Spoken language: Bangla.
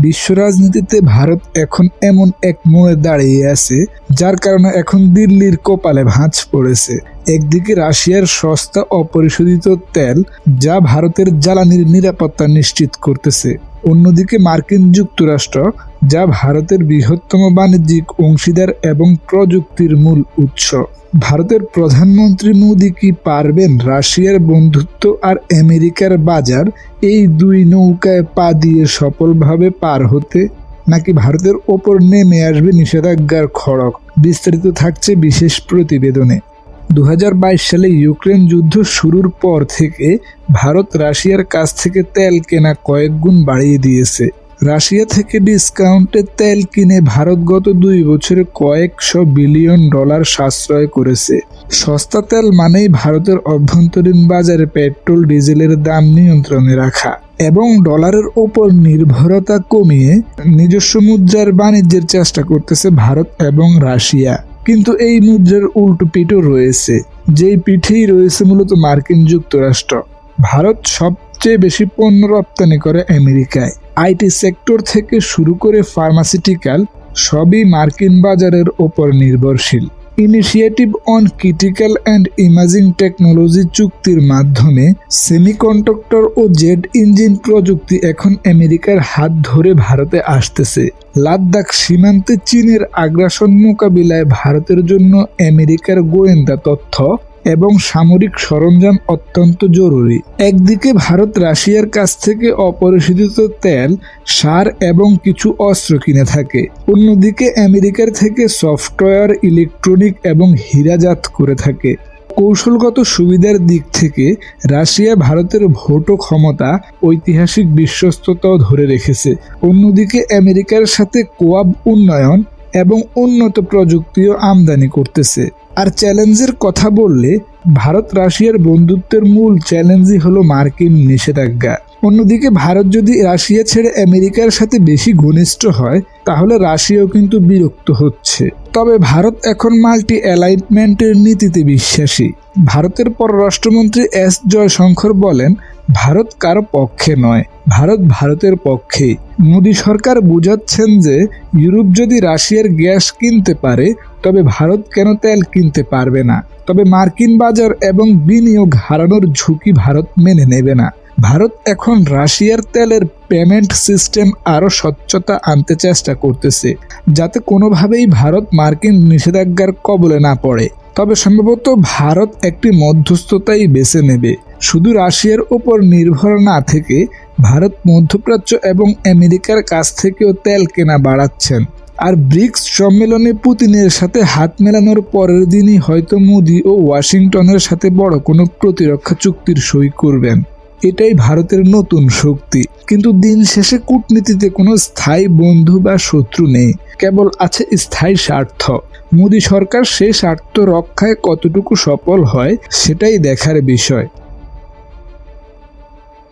বিশ্ব রাজনীতিতে ভারত এখন এমন এক মোড়ে দাঁড়িয়ে আছে, যার কারণে এখন দিল্লির কপালে ভাঁজ পড়েছে। একদিকে রাশিয়ার সস্তা অপরিশোধিত তেল, যা ভারতের জ্বালানির নিরাপত্তা নিশ্চিত করতেছে। অন্যদিকে মার্কিন যুক্তরাষ্ট্র যা ভারতের বৃহত্তম বাণিজ্যিক অংশীদার এবং প্রযুক্তির মূল উৎস। ভারতের প্রধানমন্ত্রী মোদী কি পারবেন রাশিয়ার বন্ধুত্ব আর আমেরিকার বাজার এই দুই নৌকায় পা দিয়ে সফলভাবে পার হতে? নাকি ভারতের ওপর নেমে আসবে নিষেধাজ্ঞার খড়ক বিস্তারিত থাকছে বিশেষ প্রতিবেদনে। দু হাজার বাইশ সালে ইউক্রেন যুদ্ধ শুরুর পর থেকে ভারত রাশিয়ার কাছ থেকে তেল কেনা কয়েক গুণ বাড়িয়ে দিয়েছে। রাশিয়া থেকে ডিসকাউন্টে তেল কিনে ভারত গত দুই বছরে কয়েকশো বিলিয়ন ডলার সাশ্রয় করেছে। সস্তা তেল মানেই ভারতের অভ্যন্তরীণ বাজারে পেট্রোল, ডিজেলের দাম নিয়ন্ত্রণে রাখা এবং ডলারের ওপর নির্ভরতা কমিয়ে নিজস্ব মুদ্রার বাণিজ্যের চেষ্টা করতেছে ভারত এবং রাশিয়া। কিন্তু এই মুদ্রার উল্টো পিঠও রয়েছে, যেই পিঠেই রয়েছে মূলত মার্কিন যুক্তরাষ্ট্র। ভারত সবচেয়ে বেশি পণ্য রপ্তানি করে আমেরিকায়। আইটি সেক্টর থেকে শুরু করে ফার্মাসিউটিক্যাল সবই মার্কিন বাজারের ওপর নির্ভরশীল। Initiative on critical and emerging technology চুক্তির মাধ্যমে সেমিকন্ডাক্টর ও জেড ইঞ্জিন প্রযুক্তি এখন আমেরিকার হাত ধরে ভারতে আসতেছে। লাদাখ সীমান্তে চীনের আগ্রাসন মোকাবিলায় ভারতের জন্য আমেরিকার গোয়েন্দা তথ্য এবং সামরিক সরঞ্জাম অত্যন্ত জরুরি। একদিকে ভারত রাশিয়ার কাছ থেকে অপরিশোধিত তেল, সার এবং কিছু অস্ত্র কিনে থাকে। অন্যদিকে আমেরিকার থেকে সফটওয়্যার, ইলেকট্রনিক এবং হীরাজাত করে থাকে। কৌশলগত সুবিধার দিক থেকে রাশিয়া ভারতের ভোটও ক্ষমতা, ঐতিহাসিক বিশ্বস্ততাও ধরে রেখেছে। অন্যদিকে আমেরিকার সাথে কোয়াব উন্নয়ন এবং উন্নত প্রযুক্তিও আমদানি করতেছে। আর চ্যালেঞ্জের কথা বললে ভারত রাশিয়ার বন্ধুত্বের মূল চ্যালেঞ্জই হলো মার্কিন নিষেধাজ্ঞা। অন্যদিকে ভারত যদি রাশিয়া ছেড়ে আমেরিকার সাথে বেশি ঘনিষ্ঠ হয়, তাহলে রাশিয়াও কিন্তু বিরক্ত হচ্ছে। তবে ভারত এখন মাল্টি অ্যালাইনমেন্টের নীতিতে বিশ্বাসী। ভারতের পররাষ্ট্রমন্ত্রী এস জয়শঙ্কর বলেন, ভারত কারও পক্ষে নয়, ভারত ভারতের পক্ষে মোদী সরকার বুঝাচ্ছেন যে, ইউরোপ যদি রাশিয়ার গ্যাস কিনতে পারে তবে ভারত কেন তেল কিনতে পারবে না? তবে মার্কিন বাজার এবং বিনিয়োগ হারানোর ঝুঁকি ভারত মেনে নেবে না। ভারত এখন রাশিয়ার তেলের পেমেন্ট সিস্টেম আরও স্বচ্ছতা আনতে চেষ্টা করতেছে, যাতে কোনোভাবেই ভারত মার্কিন নিষেধাজ্ঞার কবলে না পড়ে। তবে সম্ভবত ভারত একটি মধ্যস্থতাই বেছে নেবে। শুধু রাশিয়ার ওপর নির্ভর না থেকে ভারত মধ্যপ্রাচ্য এবং আমেরিকার কাছ থেকেও তেল কেনা বাড়াচ্ছেন। আর ব্রিক্স সম্মেলনে পুতিনের সাথে হাত মেলানোর পরের দিনই হয়তো মোদি ও ওয়াশিংটনের সাথে বড় কোনো প্রতিরক্ষা চুক্তির সই করবেন। এটাই ভারতের নতুন শক্তি। কিন্তু দিন শেষে কূটনীতিতে কোনো স্থায়ী বন্ধু বা শত্রু নেই। কেবল আছে স্থায়ী স্বার্থ। মোদী সরকার সেই স্বার্থ রক্ষায় কতটুকু সফল হয়, সেটাই দেখার বিষয়।